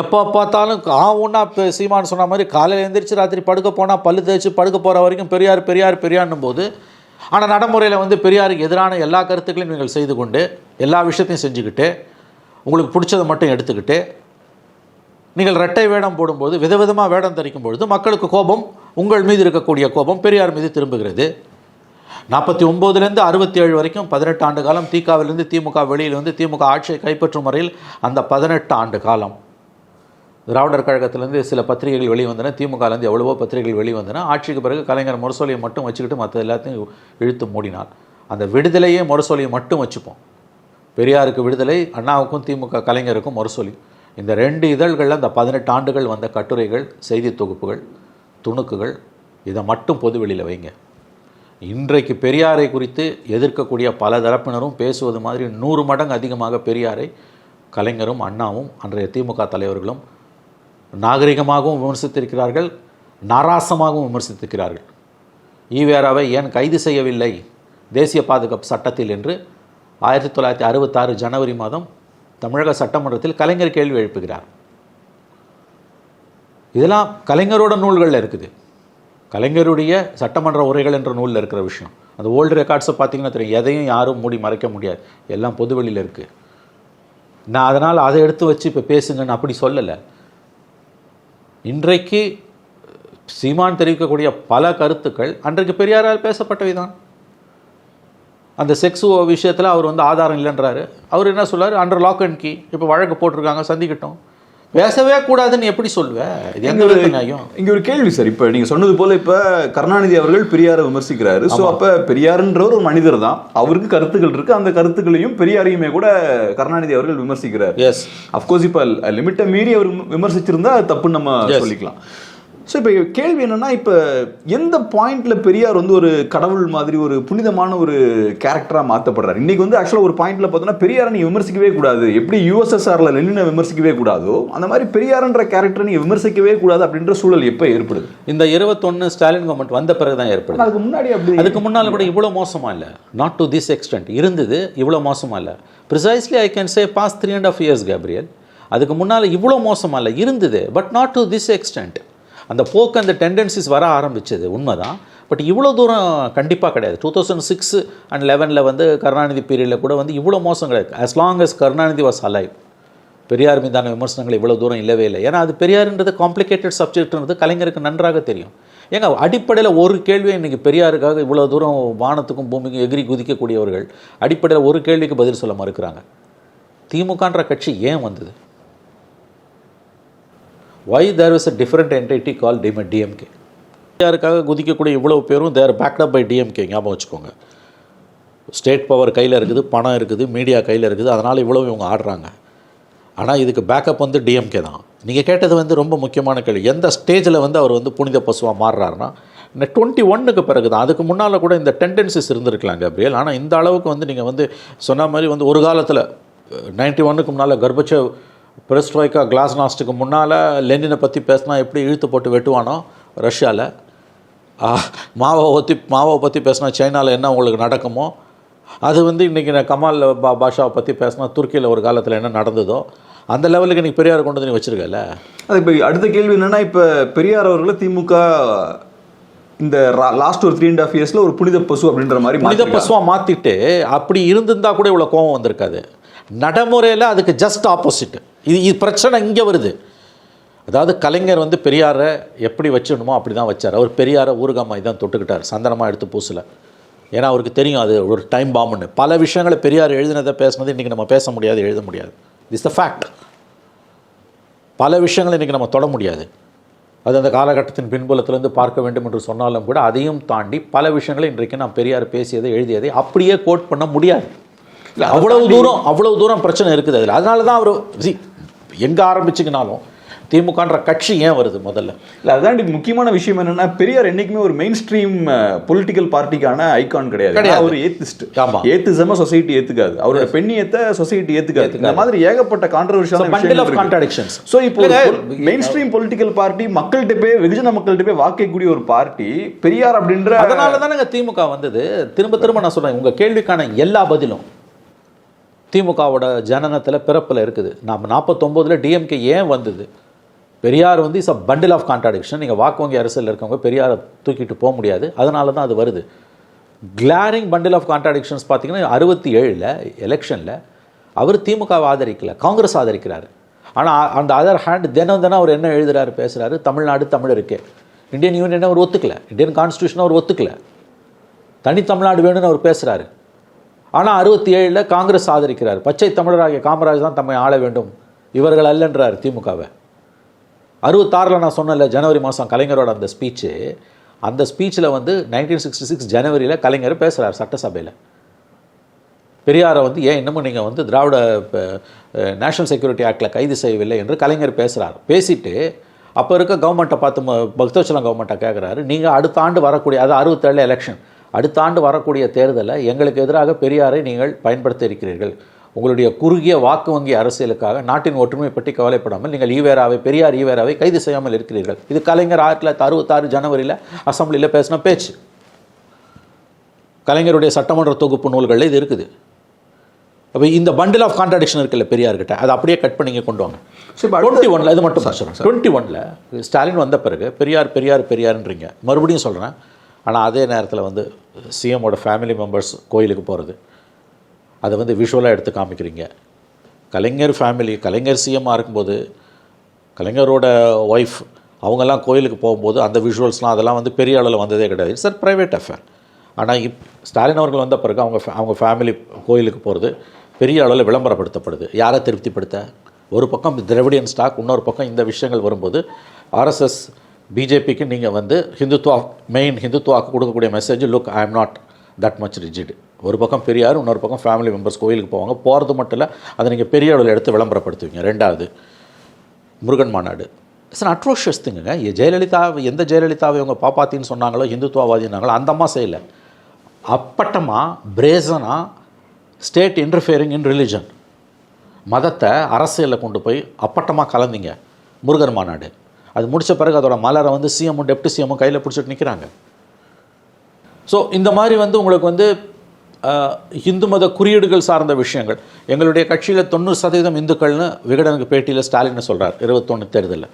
எப்போ பார்த்தாலும் ஆ ஒன்றா இப்போ சீமான் சொன்ன மாதிரி காலையில் எழுந்திரிச்சு ராத்திரி படுக்க போனால் பல்லு தேய்ச்சி படுக்க போகிற வரைக்கும் பெரியார் பெரியார் பெரியார்னும் போது ஆனால் நடைமுறையில் வந்து பெரியாருக்கு எதிரான எல்லா கருத்துக்களையும் நீங்கள் செய்து கொண்டு எல்லா விஷயத்தையும் செஞ்சுக்கிட்டு உங்களுக்கு பிடிச்சதை மட்டும் எடுத்துக்கிட்டு நீங்கள் ரெட்டை வேடம் போடும்போது விதவிதமாக வேடம் தரிக்கும் பொழுது மக்களுக்கு கோபம் உங்கள் மீது இருக்கக்கூடிய கோபம் பெரியார் மீது திரும்புகிறது. நாற்பத்தி ஒம்போதுலேருந்து அறுபத்தி ஏழு வரைக்கும் பதினெட்டு ஆண்டு காலம் திகாவிலிருந்து திமுக வெளியில் வந்து திமுக ஆட்சியை கைப்பற்றும் வரையில் அந்த பதினெட்டு ஆண்டு காலம். திராவிடர் கழகத்திலேருந்து சில பத்திரிகைகள் வெளிவந்தன திமுகலேருந்து எவ்வளவோ பத்திரிகைகள் வெளிவந்தன. ஆட்சிக்கு பிறகு கலைஞர் முரசொலியை மட்டும் வச்சுக்கிட்டு மற்ற எல்லாத்தையும் இழுத்து மூடினார். அந்த விடுதலையே முரசொலியை மட்டும் வச்சுப்போம். பெரியாருக்கு விடுதலை அண்ணாவுக்கும் திமுக கலைஞருக்கும் முரசொலி. இந்த ரெண்டு இதழ்களில் அந்த பதினெட்டு ஆண்டுகள் வந்த கட்டுரைகள் செய்தி தொகுப்புகள் துணுக்குகள் இதை மட்டும் பொது வெளியில் வைங்க. இன்றைக்கு பெரியாரை குறித்து எதிர்க்கக்கூடிய பல தரப்பினரும் பேசுவது மாதிரி நூறு மடங்கு அதிகமாக பெரியாரை கலைஞரும் அண்ணாவும் அன்றைய திமுக தலைவர்களும் நாகரிகமாகவும் விமர்சித்திருக்கிறார்கள் நாராசமாகவும் விமர்சித்திருக்கிறார்கள். ஈவேராவை ஏன் கைது செய்யவில்லை தேசிய பாதுகாப்பு சட்டத்தில் என்று ஆயிரத்தி தொள்ளாயிரத்தி அறுபத்தாறு ஜனவரி மாதம் தமிழக சட்டமன்றத்தில் கலைஞர் கேள்வி எழுப்புகிறார். இதெல்லாம் கலைஞரோட நூல்களில் இருக்குது. கலைஞருடைய சட்டமன்ற உரைகள் என்ற நூலில் இருக்கிற விஷயம். அந்த ஓல்டு ரெக்கார்ட்ஸை பார்த்தீங்கன்னா தெரியும். எதையும் யாரும் மூடி மறைக்க முடியாது. எல்லாம் பொதுவெளியில் இருக்குது நான் அதனால் அதை எடுத்து வச்சு இப்போ பேசுங்கன்னு அப்படி சொல்லலை. இன்றைக்கு சீமான் தெரிவிக்கக்கூடிய பல கருத்துக்கள் அன்றைக்கு பெரியாரால் பேசப்பட்டவை தான். அந்த செக்ஸ் விஷயத்தில் அவர் வந்து ஆதாரம் இல்லைன்றாரு. அவர் என்ன சொல்கிறார் அண்டர் லாக் அண்ட் கீ இப்போ வழக்கு போட்டிருக்காங்க சந்திக்கட்டும். பேசவே கூடாதுன்னு எப்படி சொல்லுவேன் இது எந்த வித நியாயம்? இங்க ஒரு கேள்வி சார். இப்ப நீங்க சொன்னது போல இப்ப கருணாநிதி அவர்கள் பெரியாரை விமர்சிக்கிறாரு. சோ அப்ப பெரியாருன்றவர் ஒரு மனிதர் தான். அவருக்கு கருத்துக்கள் இருக்கு. அந்த கருத்துக்களையும் பெரியாரையுமே கூட கருணாநிதி அவர்கள் விமர்சிக்கிறார். எஸ் அஃப்கோர்ஸ் இப்ப லிமிட்டை மீறி அவர் விமர்சிச்சிருந்தா அது தப்புன்னு நம்ம. சொல்லிக்கலாம். ஸோ இப்போ கேள்வி என்னன்னா இப்போ எந்த பாயிண்ட்ல பெரியார் வந்து ஒரு கடவுள் மாதிரி ஒரு புனிதமான ஒரு கேரக்டரா மாத்தப்படுறாரு? இன்னைக்கு வந்து ஆக்சுவலாக ஒரு பாயிண்ட்ல பார்த்தோன்னா பெரியாரை நீங்க விமர்சிக்கவே கூடாது. எப்படி யூஎஸ்எஸ்ஆர்ல லெனினை விமர்சிக்கவே கூடாதோ அந்த மாதிரி பெரியார்ன்ற கேரக்டரை நீங்க விமர்சிக்கவே கூடாது அப்படின்ற சூழல் எப்போ ஏற்படுது? இந்த இருபத்தொன்று ஸ்டாலின் கவர்மெண்ட் வந்த பிறகு தான் ஏற்படுது. அதுக்கு முன்னாடி அப்படி அதுக்கு முன்னால் கூட இவ்வளோ மோசமா இல்லை. நாட் டு திஸ் எக்ஸ்டென்ட் இருந்தது இவ்வளோ மோசமா இல்லை. Precisely I can say past three and half years Gabriel அதுக்கு முன்னால் இவ்வளோ மோசமா இல்லை. இருந்தது but not to this extent அந்த போக்கு அந்த டெண்டன்சிஸ் வர ஆரம்பிச்சது உண்மைதான். பட் இவ்வளோ தூரம் கண்டிப்பாக கிடையாது. டூ தௌசண்ட் சிக்ஸ் அண்ட் லெவனில் வந்து கருணாநிதி பீரியடில் கூட வந்து இவ்வளோ மோசம் கிடையாது. As long as Karunanidhi was alive Periyar மீதான விமர்சனங்கள் இவ்வளோ தூரம் இல்லவே இல்லை. ஏன்னா அது பெரியார்ன்றது காம்ப்ளிகேட்டட் சப்ஜெக்ட்ன்றது கலைஞருக்கு நன்றாக தெரியும். ஏங்க அடிப்படையில் ஒரு கேள்வியை இன்றைக்கி பெரியாருக்காக இவ்வளோ தூரம் வானத்துக்கும் பூமிக்கும் எகிரி குதிக்கக்கூடியவர்கள் அடிப்படையில் ஒரு கேள்விக்கு பதில் சொல்ல மறுக்கிறாங்க. திமுகன்ற கட்சி ஏன் வந்தது? Why there is a different entity call டிம DMK யாருக்காக குதிக்கக்கூடிய இவ்வளோ பேரும் தேர் பேக்டப் பை டிஎம்கே ஞாபகம் வச்சுக்கோங்க. ஸ்டேட் பவர் கையில் இருக்குது பணம் இருக்குது மீடியா கையில் இருக்குது அதனால் இவ்வளோ இவங்க ஆடுறாங்க. ஆனால் இதுக்கு பேக்கப் வந்து டிஎம்கே தான். நீங்கள் கேட்டது வந்து ரொம்ப முக்கியமான கேள்வி. எந்த ஸ்டேஜில் வந்து அவர் வந்து புனித பசுவாக மாறுறாருன்னா இந்த டுவெண்ட்டி ஒன்னுக்கு பிறகு தான் அதுக்கு முன்னால் கூட இந்த டெண்டன்சிஸ் இருந்திருக்கலாம் கப்ரியல். ஆனால் இந்த அளவுக்கு வந்து நீங்கள் வந்து சொன்ன மாதிரி வந்து ஒரு காலத்தில் நைன்ட்டி ஒன்னுக்கு முன்னால் கர்பச்சேவ் பெரஸ்ட்ரோய்க்கா கிளாஸ்நாஸ்டுக்கு முன்னால் லெனினை பற்றி பேசினா எப்படி இழுத்து போட்டு வெட்டுவானோ ரஷ்யாவில் மாவை பற்றி மாவை பற்றி பேசினா சைனாவில் என்ன உங்களுக்கு நடக்குமோ அது வந்து இன்றைக்கி நான் கமால் பா பாஷாவை பற்றி பேசினா துருக்கியில் ஒரு காலத்தில் என்ன நடந்ததோ அந்த லெவலுக்கு நீ பெரியார் கொண்டு வந்து நீ வச்சிருக்கல அது இப்போ அடுத்த கேள்வி என்னன்னா இப்போ பெரியார் அவர்களை திமுக இந்த லாஸ்ட் ஒரு த்ரீ அண்ட் ஆஃப் இயர்ஸ்ல ஒரு புனித பசு அப்படின்ற மாதிரி புனித. பசுவாக மாற்றிட்டு அப்படி இருந்திருந்தா கூட இவ்வளோ கோவம் வந்திருக்காது. நடைமுறையில் அதுக்கு ஜஸ்ட் ஆப்போசிட் இது இது பிரச்சனை இங்கே வருது. அதாவது கலைஞர் வந்து பெரியாரை எப்படி வச்சிடணுமோ அப்படி தான் வச்சார். அவர் பெரியாரை ஊறுகாமாய் தான் தொட்டுக்கிட்டார். சந்தனமாக எடுத்து பூசல. ஏன்னா அவருக்கு தெரியும் அது ஒரு டைம் பாம்புன்னு பல விஷயங்களை பெரியார் எழுதினதை பேசுனது இன்றைக்கி நம்ம பேச முடியாது எழுத முடியாது. இஸ் த ஃபேக்ட் பல விஷயங்களை இன்றைக்கி நம்ம தொட முடியாது. அது அந்த காலகட்டத்தின் பின்புலத்திலிருந்து பார்க்க வேண்டும் என்று சொன்னாலும் கூட அதையும் தாண்டி பல விஷயங்களை இன்றைக்கு நான் பெரியார் பேசியதை எழுதியதை அப்படியே கோட் பண்ண முடியாது. அவ்வளவு தூரம் அவ்வளவு தூரம் பிரச்சனை இருக்குது அதில். அதனால தான் அவர் எங்கே ஆரம்பிச்சிங்கனாலும் திமுகன்ற கட்சி ஏன் வருது முதல்ல? இல்ல அதான் இப்ப முக்கியமான விஷயம் என்னன்னா பெரியார் என்னைக்குமே ஒரு மெயின் ஸ்ட்ரீம் பொலிட்டிக்கல் பார்ட்டிக்கான ஐகான் கிடையாது. கிடையாது. அவர் ஏத்திஸ்ட் ஆமா. ஏத்திசம சொசைட்டி ஏத்துக்காது. அவரோட பெண்ணியத்தை சொசைட்டி ஏத்துக்காது. இந்த மாதிரி ஏகப்பட்ட of contradictions. சோ இப்போ மெயின் ஸ்ட்ரீம் பொலிட்டிக்கல் பார்ட்டி மக்கள்கிட்ட போய் வெகுஜன மக்கள்கிட்ட போய் வாக்கக்கூடிய ஒரு பார்ட்டி பெரியார் அப்படின்ற அதனால தானேங்க திமுக வந்தது. திரும்ப திரும்ப நான் சொல்றேன். உங்க கேள்விக்கான எல்லா பதிலும் திமுகவோட ஜனனத்தில் பிறப்பில் இருக்குது. நம்ம நாற்பத்தொம்போதில் டிஎம்கே ஏன் வந்தது? பெரியார் வந்து is a bundle of contradiction நீங்கள் வாக்கு வங்கி அரசியலில் இருக்கவங்க பெரியாரை தூக்கிட்டு போக முடியாது. அதனால தான் அது வருது. கிளாரிங் பண்டில் ஆஃப் கான்ட்ராடிக்ஷன்ஸ் பார்த்தீங்கன்னா அறுபத்தி ஏழில் எலெக்ஷனில் அவர் திமுகவை ஆதரிக்கல காங்கிரஸ் ஆதரிக்கிறார். ஆனால் அந்த அதர் ஹேண்ட் தினம் தினம் அவர் என்ன எழுதுறாரு பேசுகிறாரு தமிழ்நாடு தமிழ் இருக்கே. இந்தியன் யூனியனை அவர் ஒத்துக்கல. இந்தியன் கான்ஸ்டியூஷனை அவர் ஒத்துக்கல. தனி தமிழ்நாடு வேணும்னு அவர் பேசுகிறாரு ஆனால் அறுபத்தி ஏழில் காங்கிரஸ் ஆதரிக்கிறார். பச்சை தமிழராகிய காமராஜ் தான் தம்மை ஆள வேண்டும். இவர்கள் அல்லன்றார் திமுகவை. அறுபத்தாறில் நான் சொன்னல ஜனவரி மாதம் கலைஞரோட அந்த ஸ்பீச்சு அந்த ஸ்பீச்சில் வந்து நைன்டீன் சிக்ஸ்டி சிக்ஸ் ஜனவரியில் கலைஞர் பேசுகிறார் சட்டசபையில். பெரியாரை வந்து ஏன் இன்னமும் நீங்கள் வந்து திராவிட நேஷனல் செக்யூரிட்டி ஆக்டில் கைது செய்யவில்லை என்று கலைஞர் பேசுகிறார் பேசிட்டு அப்போ இருக்க கவர்மெண்ட்டை பார்த்து ம- கவர்மெண்ட்டை கேட்குறாரு நீங்கள் அடுத்த ஆண்டு வரக்கூடிய அது அறுபத்தேழு எலெக்ஷன் அடுத்த ஆண்டு வரக்கூடிய தேர்தலில் எங்களுக்கு எதிராக பெரியாரை நீங்கள் பயன்படுத்த இருக்கிறீர்கள். உங்களுடைய குறுகிய வாக்கு வங்கி அரசியலுக்காக நாட்டின் ஒற்றுமை பற்றி கவலைப்படாமல் நீங்கள் ஈவேராவை பெரியார் ஈவேராவை கைது செய்யாமல் இருக்கிறீர்கள். இது கலைஞர் ஆயிரத்தி தொள்ளாயிரத்தி அறுபத்தாறு ஜனவரியில் அசெம்பிளியில் பேசின பேச்சு. கலைஞருடைய சட்டமன்ற தொகுப்பு நூல்களில் இது இருக்குது. அப்போ இந்த பண்டில் ஆஃப் கான்ட்ராடிக்ஷன் இருக்குல்ல பெரியார்கிட்ட அதை அப்படியே கட் பண்ணி இங்க கொண்டு வாங்க. டுவெண்ட்டி ஒனில் இது மட்டும் டுவெண்ட்டி ஒனில் ஸ்டாலின் வந்த பிறகு பெரியார் பெரியார் பெரியார்ன்றீங்க. மறுபடியும் சொல்கிறேன் ஆனால் அதே நேரத்தில் வந்து சிஎம்மோட ஃபேமிலி மெம்பர்ஸ் கோயிலுக்கு போகிறது அதை வந்து விஷுவலாக எடுத்து காமிக்கிறீங்க. கலைஞர் ஃபேமிலி கலைஞர் சிஎம்மாக இருக்கும்போது கலைஞரோட ஒய்ஃப் அவங்கெல்லாம் கோயிலுக்கு போகும்போது அந்த விஷுவல்ஸ்லாம் அதெல்லாம் வந்து பெரிய அளவில் வந்ததே கிடையாது. இட்ஸ் அ ப்ரைவேட் அஃபேர் ஆனால் இப் ஸ்டாலின் அவர்கள் வந்த பிறகு அவங்க அவங்க ஃபேமிலி கோயிலுக்கு போகிறது பெரிய அளவில் விளம்பரப்படுத்தப்படுது. யாரை திருப்திப்படுத்த? ஒரு பக்கம் திராவிடியன் ஸ்டாக் இன்னொரு பக்கம் இந்த விஷயங்கள் வரும்போது ஆர்எஸ்எஸ் பிஜேபிக்கு நீங்கள் வந்து ஹிந்துத்வா மெயின் ஹிந்துத்வாவுக்கு கொடுக்கக்கூடிய message look I am not that much rigid ஒரு பக்கம் பெரியார் இன்னொரு பக்கம் ஃபேமிலி மெம்பர்ஸ் கோயிலுக்கு போவாங்க. போகிறது மட்டும் இல்லை அதை நீங்கள் பெரிய அளவில் எடுத்து விளம்பரப்படுத்துவீங்க. ரெண்டாவது முருகன் மாநாடு. இட்ஸ் அன் அட்ரோஷியஸ் திங்குங்க ஜெயலலிதா எந்த ஜெயலலிதாவை இவங்க பாப்பாத்தின்னு சொன்னாங்களோ ஹிந்துத்வாவாதினாங்களோ அந்த அம்மா செய்யலை. அப்பட்டமாக பிரேசனாக ஸ்டேட் இன்டர்ஃபியரிங் இன் ரிலிஜன் மதத்தை அரசியலில் கொண்டு போய் அப்பட்டமாக கலந்தீங்க. முருகன் மாநாடு. அது முடித்த பிறகு அதோட மலரை வந்து சிஎம்மும் டெப்டி சிஎம்மும் கையில் பிடிச்சிட்டு நிற்கிறாங்க ஸோ இந்த மாதிரி வந்து உங்களுக்கு வந்து இந்து மத குறியீடுகள் சார்ந்த விஷயங்கள். எங்களுடைய கட்சியில் தொண்ணூறு சதவீதம் இந்துக்கள்னு விகடனுக்கு பேட்டியில் ஸ்டாலின் சொல்கிறார் இருபத்தொன்று தேர்தலில்.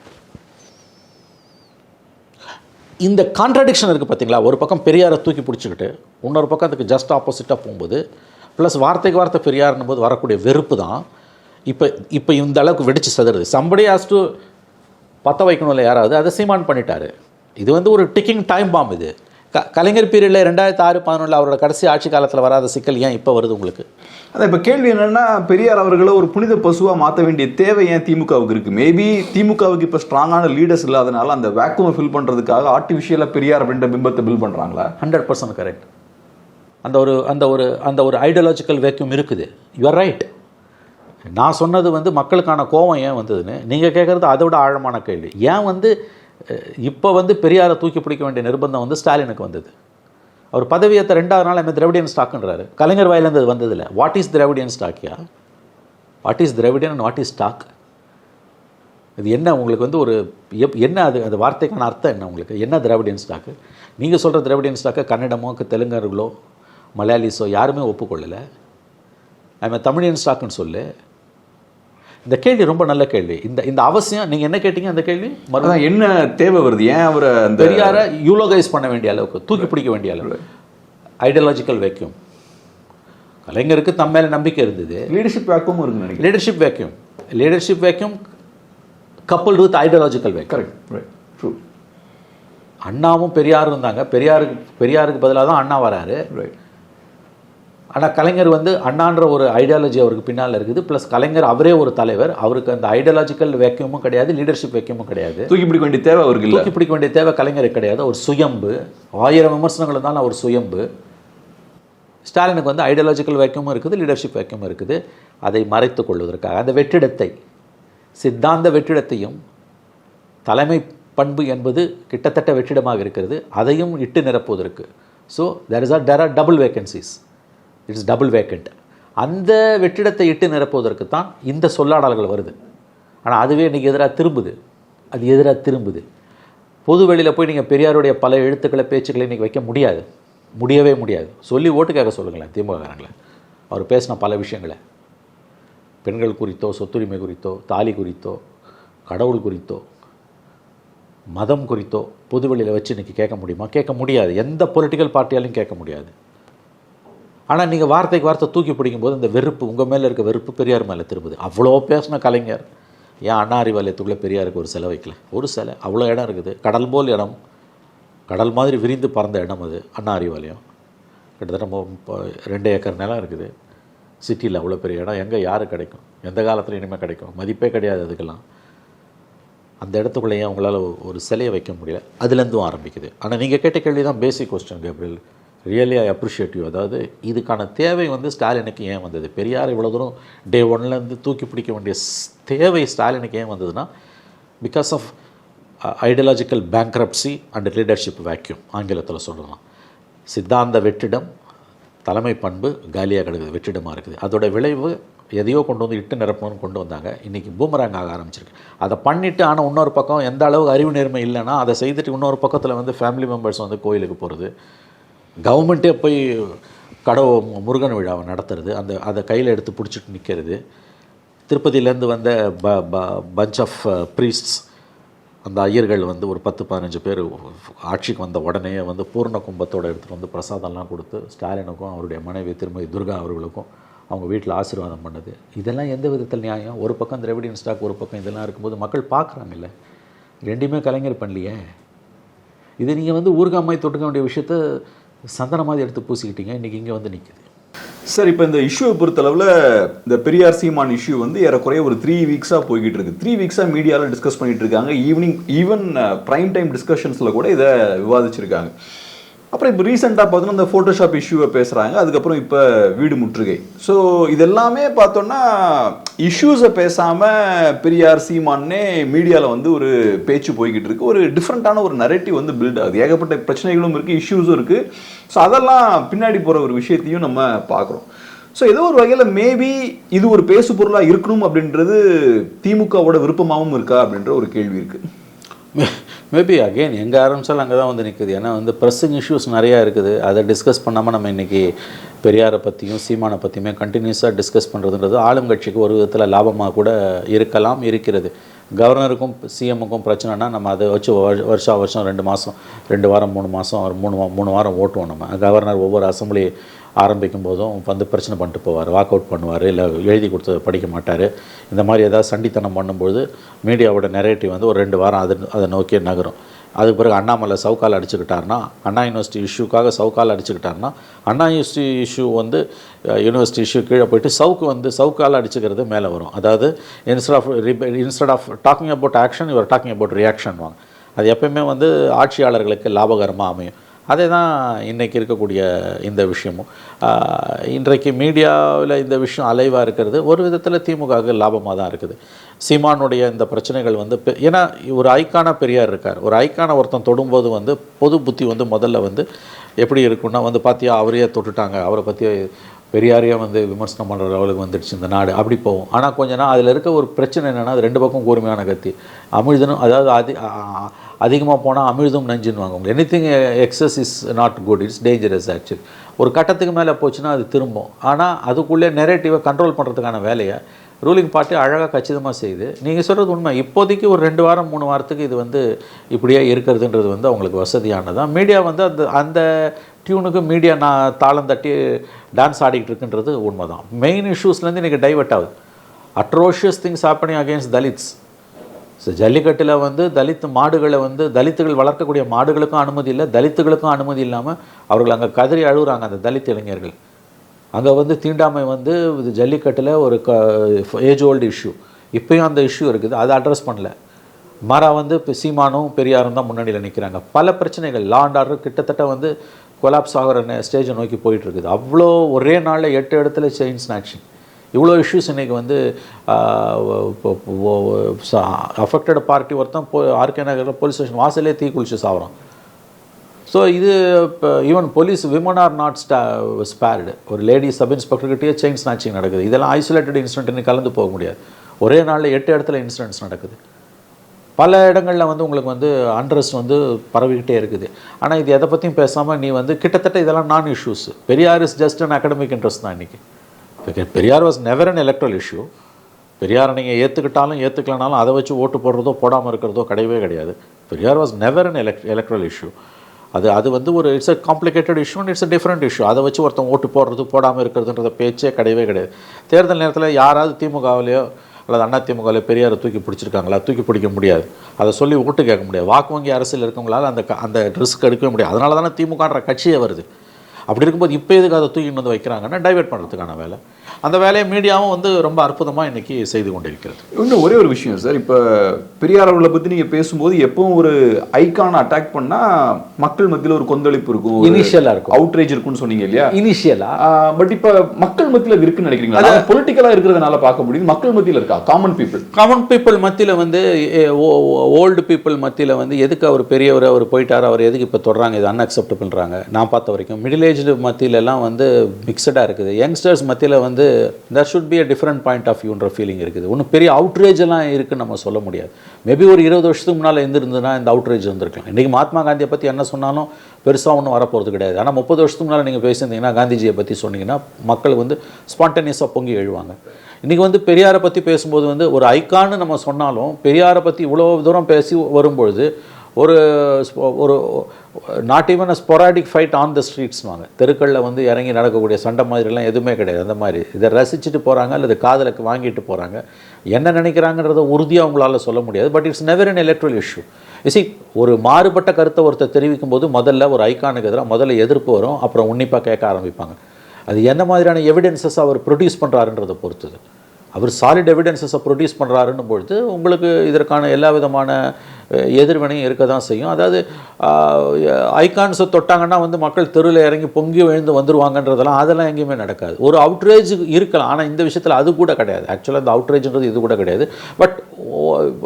இந்த கான்ட்ராடிக்ஷன் இருக்குது பார்த்தீங்களா ஒரு பக்கம் பெரியாரை தூக்கி பிடிச்சிக்கிட்டு இன்னொரு பக்கம் அதுக்கு ஜஸ்ட் ஆப்போசிட்டாக போகும்போது ப்ளஸ் வார்த்தைக்கு வார்த்தை பெரியார்னும் போது வரக்கூடிய வெறுப்பு தான். இப்போ இப்போ இந்த அளவுக்கு வெடிச்சு சதுருது. சம்படி ஹாஸ் டு பற்ற வைக்கணும்ல யாராவது? அதை சீமான் பண்ணிட்டாரு. இது வந்து ஒரு டிக்கிங் டைம் பாம் இது. க கலைஞர் பீரியடில் ரெண்டாயிரத்தி ஆறு பதினொன்றில் அவரோட கடைசி ஆட்சி காலத்தில் வராத சிக்கல் ஏன் இப்போ வருது உங்களுக்கு? அதான் இப்போ கேள்வி என்னன்னா பெரியார் அவர்களை ஒரு புனித பசுவா மாற்ற வேண்டிய தேவை ஏன் திமுகவுக்கு இருக்கு? மேபி திமுகவுக்கு இப்போ ஸ்ட்ராங்கான லீடர்ஸ் இல்லாதனால அந்த வேக்குமை ஃபில் பண்றதுக்காக ஆர்டிஃபிஷியலாக பெரியார் அப்படின்ற பிம்பத்தை பில் பண்றாங்களா? ஹண்ட்ரட் பர்சன்ட் கரெக்ட் அந்த ஒரு அந்த ஒரு அந்த ஒரு ஐடியாலஜிக்கல் வேக்யூம் இருக்குது. யூஆர் ரைட் நான் சொன்னது வந்து மக்களுக்கான கோபம் ஏன் வந்ததுன்னு நீங்கள் கேட்குறது அதை விட ஆழமான கேள்வி. ஏன் வந்து இப்போ வந்து பெரியாரை தூக்கி பிடிக்க வேண்டிய நிர்பந்தம் வந்து ஸ்டாலினுக்கு வந்தது. அவர் பதவியேற்ற ரெண்டாவது நாள் என்ன திராவிடியன் ஸ்டாக்குன்றாரு. கலைஞர் வாயிலேருந்து அது வந்ததில்லை. What is Dravidian ஸ்டாக்கியா what is Dravidian and what is stock இது என்ன உங்களுக்கு வந்து ஒரு எப் என்ன அது அந்த வார்த்தைக்கான அர்த்தம் என்ன உங்களுக்கு? என்ன திராவிடியன் ஸ்டாக்கு நீங்கள் சொல்கிற திராவிடியன் ஸ்டாக்கை கன்னடமோ தெலுங்கர்களோ மலையாளிஸோ யாருமே ஒப்புக்கொள்ளலை. ஐம் தமிழியன் ஸ்டாக்குன்னு சொல்லு. இந்த கேள்வி ரொம்ப நல்ல கேள்வி. இந்த இந்த அவசியம் நீங்கள் என்ன கேட்டீங்க அந்த கேள்வி? மறு அதான் என்ன தேவை வருது? ஏன் அவரை அந்த பெரியாரை யூலோகைஸ் பண்ண வேண்டிய அளவுக்கு தூக்கி பிடிக்க வேண்டிய அளவு ஐடியாலஜிக்கல் வேக்யூம் கலைஞருக்கு தம் மேலே நம்பிக்கை இருந்தது. லீடர்ஷிப் இருக்குன்னு நினைக்கிறேன். Leadership vacuum leadership vacuum coupled with ideological vacuum correct right true அண்ணாவும் பெரியாரும் இருந்தாங்க. பெரியாருக்கு பெரியாருக்கு பதிலாக தான் அண்ணா வராரு. ரைட் ஆனால் கலைஞர் வந்து அண்ணான்ற ஒரு ஐடியாலஜி அவருக்கு பின்னால் இருக்குது. ப்ளஸ் கலைஞர் அவரே ஒரு தலைவர். அவருக்கு அந்த ஐடியாலஜிக்கல் வேக்யூமும் கிடையாது லீடர்ஷிப் வேக்யூமும் கிடையாது. தூக்கி பிடிக்க வேண்டிய தேவை அவருக்கு இல்லை. தூக்கி பிடிக்க வேண்டிய தேவை கலைஞருக்கு கிடையாது. ஒரு சுயம்பு. ஆயிரம் விமர்சனங்கள் இருந்தாலும் அவர் சுயம்பு. ஸ்டாலினுக்கு வந்து ஐடியாலஜிக்கல் வேக்யூமும் இருக்குது லீடர்ஷிப் வேக்யூமும் இருக்குது. அதை மறைத்து கொள்வதற்காக அந்த வெற்றிடத்தை சித்தாந்த வெற்றிடத்தையும் தலைமை பண்பு என்பது கிட்டத்தட்ட வெற்றிடமாக இருக்கிறது. அதையும் இட்டு நிரப்புவதற்கு. So there is are there are double vacancies it's double vacant. அந்த வெற்றிடத்தை இட்டு நிரப்புவதற்கு தான் இந்த சொல்லாடல்கள் வருது. ஆனால் அதுவே இன்றைக்கி எதிராக திரும்புது. அது எதிராக திரும்புது. பொது வெளியில் போய் நீங்கள் பெரியாருடைய பல எழுத்துக்களை பேச்சுக்களை இன்றைக்கி வைக்க முடியாது. முடியவே முடியாது. சொல்லி ஓட்டு கேட்க சொல்லுங்களேன் திமுககாரங்களை. அவர் பேசின பல விஷயங்களை. பெண்கள் குறித்தோ சொத்துரிமை குறித்தோ தாலி குறித்தோ கடவுள் குறித்தோ மதம் குறித்தோ பொதுவெளியில் வச்சு இன்றைக்கி கேட்க முடியுமா? கேட்க முடியாது. எந்த பொலிட்டிக்கல் பார்ட்டியாலையும் கேட்க முடியாது. ஆனால் நீங்கள் வார்த்தைக்கு வார்த்தை தூக்கி பிடிக்கும்போது இந்த வெறுப்பு உங்கள் மேலே இருக்க வெறுப்பு பெரியார் மேலே திரும்புது. அவ்வளோ பேசின கலைஞர். ஏன் அண்ணா அறிவாலயத்துக்குள்ளே பெரியாருக்கு ஒரு சிலை வைக்கல? ஒரு சிலை. அவ்வளோ இடம் இருக்குது. கடல் போல் இடம். கடல் மாதிரி விரிந்து பறந்த இடம் அது அண்ணா அறிவாலயம். கிட்டத்தட்ட ரெண்டு ஏக்கர் நிலம் இருக்குது. சிட்டியில் அவ்வளோ பெரிய இடம். எங்கே யார் கிடைக்கும்? எந்த காலத்தில் இனிமேல் கிடைக்கும்? மதிப்பே கிடையாது அதுக்கெல்லாம். அந்த இடத்துக்குள்ளேயே அவங்களால ஒரு சிலையை வைக்க முடியல? அதுலேருந்தும் ஆரம்பிக்குது. ஆனால் நீங்கள் கேட்ட கேள்வி தான் basic question Gabriel. Really I appreciate you அதாவது இதுக்கான தேவை வந்து ஸ்டாலினுக்கு ஏன் வந்தது? பெரியார் இவ்வளோ தூரம் டே ஒன்லேருந்து தூக்கி பிடிக்க வேண்டிய ஸ்- தேவை ஸ்டாலினுக்கு ஏன் வந்ததுன்னா because of ideological bankruptcy and leadership vacuum ஆங்கிலத்தில் சொல்லலாம். சித்தாந்த வெற்றிடம் தலைமை பண்பு காலியாக கிடக்குது வெற்றிடமாக இருக்குது. அதோட விளைவு எதையோ கொண்டு வந்து இட்டு நிரப்பணும்னு கொண்டு வந்தாங்க. இன்றைக்கி பூமராங் ஆக ஆரம்பிச்சிருக்கு. அதை பண்ணிவிட்டு ஆனால் இன்னொரு பக்கம் எந்த அளவுக்கு அறிவு நேர்மை இல்லைன்னா அதை செய்துட்டு இன்னொரு பக்கத்தில் வந்து ஃபேமிலி மெம்பர்ஸ் வந்து கோயிலுக்கு போகிறது கவர்மெண்ட்டே போய் கடவு முருகன் விழாவை நடத்துறது அந்த அதை கையில் எடுத்து பிடிச்சிட்டு நிற்கிறது திருப்பதியிலேருந்து வந்த ப ப பஞ்ச் ஆஃப் ப்ரீஸ்ட்ஸ் அந்த ஐயர்கள் வந்து ஒரு பத்து பதினஞ்சு பேர் ஆட்சிக்கு வந்த உடனே வந்து பூர்ண கும்பத்தோடு எடுத்துகிட்டு வந்து பிரசாதம்லாம் கொடுத்து ஸ்டாலினுக்கும் அவருடைய மனைவி திருமதி துர்கா அவர்களுக்கும் அவங்க வீட்டில் ஆசீர்வாதம் பண்ணது. இதெல்லாம் எந்த விதத்தில் நியாயம்? ஒரு பக்கம் திராவிடியன் ஸ்டாக் ஒரு பக்கம் இதெல்லாம் இருக்கும்போது மக்கள் பார்க்குறாங்கல்ல. ரெண்டுமே கலைஞர் பண்ணலையே. இது நீங்கள் வந்து ஊர்காமாய் தொட்டுக்க வேண்டிய விஷயத்த சந்தன மாதிரி எடுத்து பூசிக்கிட்டீங்க இன்றைக்கி இங்கே வந்து நிற்குது சார் இப்போ இந்த இஷ்யூவை பொறுத்தளவில் இந்த பெரியார் சீமான் இஷ்யூ வந்து ஏறக்குறைய ஒரு த்ரீ வீக்ஸாக போய்கிட்டு இருக்கு. த்ரீ வீக்ஸாக மீடியாவில் டிஸ்கஸ் பண்ணிகிட்டு இருக்காங்க. ஈவினிங் ஈவன் ப்ரைம் டைம் டிஸ்கஷன்ஸில் கூட இதை விவாதிச்சிருக்காங்க. அப்புறம் இப்போ ரீசெண்டாக பார்த்தோன்னா இந்த ஃபோட்டோஷாப் இஷ்யூவை பேசுகிறாங்க அதுக்கப்புறம் இப்போ வீடு முற்றுகை. ஸோ இதெல்லாமே பார்த்தோன்னா இஷ்யூஸை பேசாமல் பெரியார் சீமானே மீடியாவில் வந்து ஒரு பேச்சு போய்கிட்டு இருக்குது ஒரு டிஃப்ரெண்ட்டான ஒரு நரேட்டிவ் வந்து பில்ட் ஆகுது. ஏகப்பட்ட பிரச்சனைகளும் இருக்குது இஷ்யூஸும் இருக்குது ஸோ அதெல்லாம் பின்னாடி போகிற ஒரு விஷயத்தையும் நம்ம பார்க்குறோம். ஸோ ஏதோ ஒரு வகையில் மேபி இது ஒரு பேசு பொருளாக இருக்கணும் அப்படின்றது திமுகவோட விருப்பமாகவும் இருக்கா அப்படின்ற ஒரு கேள்வி இருக்குது மேபி அகெயின் எங்கே ஆரம்பிச்சாலும் அங்கே தான் வந்து நிற்குது ஏன்னா வந்து ப்ரெஸ்ஸிங் இஷ்யூஸ் நிறையா இருக்குது. அதை டிஸ்கஸ் பண்ணாமல் நம்ம இன்றைக்கி பெரியாரை பற்றியும் சீமானை பற்றியுமே கண்டினியூஸாக டிஸ்கஸ் பண்ணுறதுன்றது ஆளுங்கட்சிக்கு ஒரு விதத்தில் லாபமாக கூட இருக்கலாம் இருக்கிறது. கவர்னருக்கும் சிஎம்முக்கும் பிரச்சனைனா நம்ம அதை வச்சு வரு- வருஷா வருஷம் ரெண்டு மாதம் ரெண்டு வாரம் மூணு மாதம் ஒரு மூணு மூணு வாரம் ஓட்டுவோம் நம்ம. கவர்னர் ஒவ்வொரு அசம்பிளி ஆரம்பிக்கும் போதும் வந்து பிரச்சனை பண்ணிட்டு போவார் வாக் அவுட் பண்ணுவார் இல்லை எழுதி கொடுத்து படிக்க மாட்டார். இந்த மாதிரி ஏதாவது சண்டித்தனம் பண்ணும்போது மீடியாவோட நெரேட்டிவ் வந்து ஒரு ரெண்டு வாரம் அது அதை நோக்கி நகரும். அதுக்கு பிறகு அண்ணாமலை சவுக்கால் அடிச்சுக்கிட்டாருன்னா அண்ணா யூனிவர்சிட்டி இஷ்யூக்காக சவுக்கால் அடிச்சுக்கிட்டாருன்னா அண்ணா யூனிவர்சிட்டி இஷ்யூ வந்து யூனிவர்சிட்டி இஷ்யூ கீழே போயிட்டு சவுக்கு வந்து சவுக்கால் அடிச்சுக்கிறது மேலே வரும். அதாவது instead of instead of talking about action இவர் டாக்கிங் அபவுட் ரியாக்ஷன் வாங்க. அது எப்பயுமே வந்து ஆட்சியாளர்களுக்கு லாபகரமாக அமையும். அதே தான் இன்றைக்கி இருக்கக்கூடிய இந்த விஷயமும். இன்றைக்கு மீடியாவில் இந்த விஷயம் அலைவாக இருக்கிறது. ஒரு விதத்தில் திமுகவுக்கு லாபமாக தான் இருக்குது. சீமானுடைய இந்த பிரச்சனைகள் வந்து ஏன்னா ஒரு ஐக்கான பெரியார் இருக்கார். ஒரு ஐக்கான ஒருத்தன் தொடும்போது வந்து பொது புத்தி வந்து முதல்ல வந்து எப்படி இருக்குன்னா வந்து பார்த்தியா அவரையே தொட்டுட்டாங்க. அவரை பற்றி பெரியாரையே வந்து விமர்சனம் பண்ணுற லெவலுக்கு வந்துடுச்சு இந்த நாடு. அப்படி போகும். ஆனால் கொஞ்ச நாள் அதில் இருக்க ஒரு பிரச்சனை என்னென்னா அது ரெண்டு பக்கம் கூர்மையான கத்தி. அமிழ்தனும் அதாவது அதி அதிகமாக போனால் அமிழ்தும் நஞ்சுன்னு anything excess is not good it's dangerous actually ஒரு கட்டத்துக்கு மேலே போச்சுன்னா அது திரும்பும். ஆனால் அதுக்குள்ளே நெரேட்டிவை கண்ட்ரோல் பண்ணுறதுக்கான வேலையை ரூலிங் பார்ட்டி அழகாக கச்சிதமாக செய்யுது நீங்கள் சொல்கிறது உண்மை. இப்போதைக்கு ஒரு ரெண்டு வாரம் மூணு வாரத்துக்கு இது வந்து இப்படியே இருக்கிறதுன்றது வந்து அவங்களுக்கு வசதியானதான் மீடியா வந்து அந்த அந்த டியூனுக்கு மீடியா நான் தாளம் தட்டி டான்ஸ் ஆடிக்கிட்டு இருக்குன்றது உண்மை தான் மெயின் இஷ்யூஸ்லேருந்து இன்றைக்கி டைவர்ட் ஆகுது. Atrocious things happening against Dalits so ஜல்லிக்கட்டில் வந்து தலித்து மாடுகளை வந்து தலித்துகள் வளர்க்கக்கூடிய மாடுகளுக்கும் அனுமதி இல்லை தலித்துகளுக்கும் அனுமதி இல்லாமல் அவர்கள் அங்கே கதறி அழுகுறாங்க அந்த தலித் இளைஞர்கள். அங்கே வந்து தீண்டாமை வந்து இது ஜல்லிக்கட்டில் ஒரு க ஏஜ் ஓல்டு இஷ்யூ இப்போயும் அந்த இஷ்யூ இருக்குது அதை அட்ரஸ் பண்ணல. மாறா வந்து இப்போ சீமானும் பெரியாரும் தான் முன்னணியில் நிற்கிறாங்க பல பிரச்சனைகள் லா அண்ட் ஆர்டர் கிட்டத்தட்ட வந்து கொலாப்ஸ் ஆகிற ஸ்டேஜை நோக்கி போயிட்டுருக்குது அவ்வளோ ஒரே நாளில் எட்டு இடத்துல செயின் ஸ்நாக்ஷன் இவ்வளோ இஷ்யூஸ் இன்றைக்கி வந்து அஃபெக்டட் பார்ட்டி ஒருத்தன் போ ஆர்கே நகரில் போலீஸ் ஸ்டேஷன் வாசலே தீ குளிச்சு சாப்பிட்றான் ஸோ இது இப்போ even police women are not ஸ்டா ஸ்பேர்டு ஒரு லேடி சப் இன்ஸ்பெக்டர்கிட்டயே செயின் ஸ்நாச்சிங் நடக்குது. இதெல்லாம் ஐசோலேட்டட் இன்சிடென்ட்னு கலந்து போக முடியாது. ஒரே நாளில் எட்டு இடத்துல இன்சிடென்ட்ஸ் நடக்குது. பல இடங்களில் வந்து உங்களுக்கு வந்து அண்ட்ரஸ்ட் வந்து பரவிக்கிட்டே இருக்குது. ஆனால் இது எதை பற்றியும் பேசாமல் நீ வந்து கிட்டத்தட்ட இதெல்லாம் நான் issues Periyar is just an academic interest தான் இன்றைக்கி Periyar was never an electoral issue பெரியாரை நீங்கள் ஏற்றுக்கிட்டாலும் ஏற்றுக்கலனாலும் அதை வச்சு ஓட்டு போடுறதோ போடாமல் இருக்கிறதோ கிடையவே கிடையாது. Periyar was never an elect electoral issue அது அது வந்து ஒரு it's a complicated issue it's a different issue அதை வச்சு ஒருத்தன் ஓட்டு போடுறது போடாமல் இருக்கிறதுன்றத பேச்சே கிடையவே கிடையாது. தேர்தல் நேரத்தில் யாராவது திமுகவிலையோ அல்லது அண்ணா திமுகவிலையோ பெரியாரை தூக்கி பிடிச்சிருக்காங்களா? தூக்கி பிடிக்க முடியாது. அதை சொல்லி ஓட்டு கேட்க முடியாது. வாக்கு வங்கி அரசியல் இருக்கவங்களால அந்த அந்த ரிஸ்க் எடுக்கவே முடியாது. அதனால தானே திமுகன்ற கட்சியே வருது. அப்படி இருக்கும்போது இப்போ எதுக்கு அதை தூக்கிட்டு வந்து வைக்கிறாங்கன்னா டைவெர்ட் பண்ணுறதுக்கான வேலை. அந்த வேலையை மீடியாவும் வந்து ரொம்ப அற்புதமாக இன்றைக்கி செய்து கொண்டிருக்கிறது. இன்னும் ஒரே ஒரு விஷயம் சார். இப்போ பெரியார் அவர்களை பற்றி நீங்கள் பேசும்போது எப்பவும் ஒரு ஐகானை அட்டாக் பண்ணால் மக்கள் மத்தியில் ஒரு கொந்தளிப்பு இருக்கும் இனிஷியலாக இருக்கும். அவுட்ரேஜ் இருக்கும்னு சொன்னீங்க இல்லையா? இனிஷியலாக பட் இப்போ மக்கள் மத்தியில் இருக்குன்னு நினைக்கிறீங்களா? பொலிட்டிக்கலாக இருக்கிறதுனால பார்க்க முடியும் மக்கள் மத்தியில் இருக்கா? காமன் பீப்புள் காமன் பீப்புள் மத்தியில் வந்து ஓல்டு பீப்புள் மத்தியில் வந்து எதுக்கு அவர் பெரியவர் அவர் போயிட்டார் அவர் எதுக்கு இப்போ தொடுறாங்க இது அன்அக்செப்டபிள்ன்றாங்க நான் பார்த்த வரைக்கும். மிடில் ஏஜ்டு மத்தியிலலாம் வந்து மிக்சடாக இருக்குது. யங்ஸ்டர்ஸ் மத்தியில் வந்து there should be a different point of வியூன்ற feeling இருக்குது. ஒன்றும் பெரிய அவுட்ரேஜ் எல்லாம் இருக்குன்னு நம்ம சொல்ல முடியாது. மேபி ஒரு இருபது வருஷத்துக்கு முன்னால் எழுந்திருந்ததுன்னா இந்த அவுட்ரேஜ் வந்திருக்கலாம். இன்றைக்கி மகாத்மா காந்தியை பற்றி என்ன சொன்னாலும் பெருசாக ஒன்றும் வரப்போகிறது கிடையாது. ஆனால் முப்பது வருஷத்துக்கு முன்னால் நீங்கள் பேசியிருந்தீங்கன்னா காந்திஜியை பற்றி சொன்னீங்கன்னா மக்கள் வந்து ஸ்பான்டேனியஸாக பொங்கி எழுவாங்க. இன்றைக்கி வந்து பெரியாரை பற்றி பேசும்போது வந்து ஒரு ஐக்கான்னு நம்ம சொன்னாலும் பெரியாரை பற்றி இவ்வளோ தூரம் பேசி வரும்பொழுது ஒரு ஒரு not even a sporadic fight on the ஸ்ட்ரீட்ஸ்வாங்க தெருக்களில் வந்து இறங்கி நடக்கக்கூடிய சண்டை மாதிரிலாம் எதுவுமே கிடையாது. அந்த மாதிரி. இதை ரசிச்சுட்டு போகிறாங்க அல்லது காதலுக்கு வாங்கிட்டு போகிறாங்க என்ன நினைக்கிறாங்கன்றத உறுதியாக அவங்களால சொல்ல முடியாது. But it's never an electoral issue EC ஒரு மாறுபட்ட கருத்தை ஒருத்தர் தெரிவிக்கும் போது முதல்ல ஒரு ஐக்கானுக்கு எதிராக முதல்ல எதிர்ப்பு வரும். அப்புறம் உன்னிப்பாக கேட்க ஆரம்பிப்பாங்க. அது என்ன மாதிரியான எவிடென்சஸ் அவர் ப்ரொடியூஸ் பண்ணுறாருன்றதை பொறுத்தது. அவர் சாலிட் எவிடன்சஸை ப்ரொடியூஸ் பண்ணுறாருன்னும் பொழுது உங்களுக்கு இதற்கான எல்லா விதமான எதிர்வினையும் இருக்க தான் செய்யும். அதாவது ஐகான்ஸை தொட்டாங்கன்னா வந்து மக்கள் தெருவில் இறங்கி பொங்கி எழுந்து வந்துருவாங்கன்றதெல்லாம் அதெல்லாம் எங்கேயுமே நடக்காது. ஒரு அவுட்ரேஜ் இருக்கலாம். ஆனால் இந்த விஷயத்தில் அது கூட கிடையாது. ஆக்சுவலாக இந்த அவுட்ரேஜ்ன்றது இது கூட கிடையாது. பட்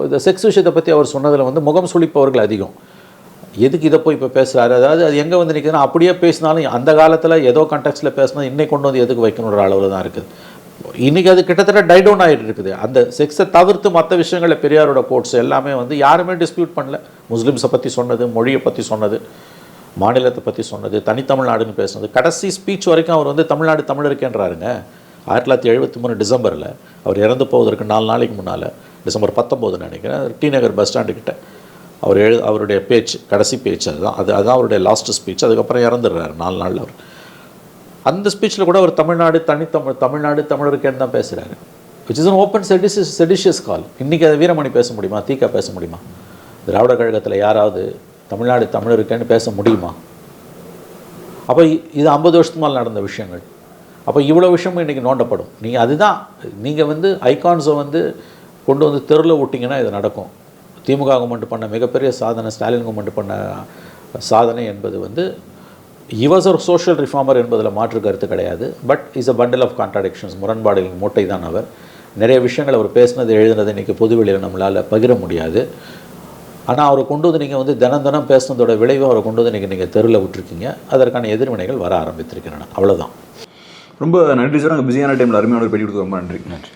இந்த செக்ஸ் விஷயத்தை பற்றி அவர் சொன்னதில் வந்து முகம் சுழிப்பவர்கள் அதிகம். எதுக்கு இதை போய் இப்போ பேசுகிறாரு அதாவது அது எங்கே வந்து நிற்குதுன்னா அப்படியே பேசினாலும் அந்த காலத்தில் ஏதோ கண்டெக்ஸ்டில் பேசினா இன்னைக்கு கொண்டு வந்து எதுக்கு வைக்கணுன்ற அளவில் தான் இருக்குது. இன்றைக்கி அது கிட்டத்தட்ட டைடவுன் ஆகிட்டு இருக்குது. அந்த செக்ஸை தவிர்த்து மற்ற விஷயங்களில் பெரியாரோட கோட்ஸ் எல்லாமே வந்து யாருமே டிஸ்பியூட் பண்ணல. முஸ்லீம்ஸை பற்றி சொன்னது மொழியை பற்றி சொன்னது மாநிலத்தை பற்றி சொன்னது தனித்தமிழ்நாடுன்னு பேசுனது. கடைசி ஸ்பீச் வரைக்கும் அவர் வந்து தமிழ்நாடு தமிழருக்கேன்றாருங்க. ஆயிரத்தி தொள்ளாயிரத்தி எழுபத்தி மூணு டிசம்பரில் அவர் இறந்து போவதற்கு நாலு நாளைக்கு முன்னால் டிசம்பர் பத்தொம்போது நினைக்கிறேன் டி நகர் பஸ் ஸ்டாண்டு கிட்ட. அவர் எழு அவருடைய பேச்சு கடைசி பேச்சு அதுதான். அது அதுதான் அவருடைய லாஸ்ட் ஸ்பீச் அதுக்கப்புறம் இறந்துடுறாரு நாலு நாளில் அவர். அந்த ஸ்பீச்சில் கூட அவர் தமிழ்நாடு தனித்தமிழ் தமிழ்நாடு தமிழருக்கேன்னு தான் பேசுகிறாரு which is an open seditious seditious call இன்றைக்கி அதை வீரமணி பேச முடியுமா? தீக்கா பேச முடியுமா? திராவிட கழகத்தில் யாராவது தமிழ்நாடு தமிழருக்கேன்னு பேச முடியுமா? அப்போ இது ஐம்பது வருஷத்துக்கு மேலே நடந்த விஷயங்கள். அப்போ இவ்வளோ விஷயமும் இன்றைக்கி நோண்டப்படும். நீங்கள் அதுதான் நீங்கள் வந்து ஐகான்ஸை வந்து கொண்டு வந்து தெருவில் விட்டிங்கன்னா இது நடக்கும். திமுக கவர்மெண்ட் பண்ண மிகப்பெரிய சாதனை ஸ்டாலின் கவர்மெண்ட் பண்ண சாதனை என்பது வந்து இவஸ் ஒரு சோஷியல் ரிஃபார்மர் என்பதில் மாற்று கருத்து கிடையாது. But is a bundle of contradictions முரண்பாடுகளின் மூட்டை தான் அவர். நிறைய விஷயங்கள் அவர் பேசினது எழுதினது இன்றைக்கி பொதுவெளியில் நம்மளால் பகிர முடியாது. ஆனால் அவரை கொண்டு வந்து நீங்கள் வந்து தினம் தினம் பேசுனதோட விளைவு அவரை கொண்டு வந்து நீங்கள் நீங்கள் தெருவில் விட்டுருக்கீங்க. அதற்கான எதிர்வினைகள் வர ஆரம்பித்திருக்கின்றன. அவ்வளவுதான். ரொம்ப நன்றி சார். அங்கே பிஸியான டைமில் அருமையான பேட்டி கொடுத்து ரொம்ப நன்றி. நன்றி.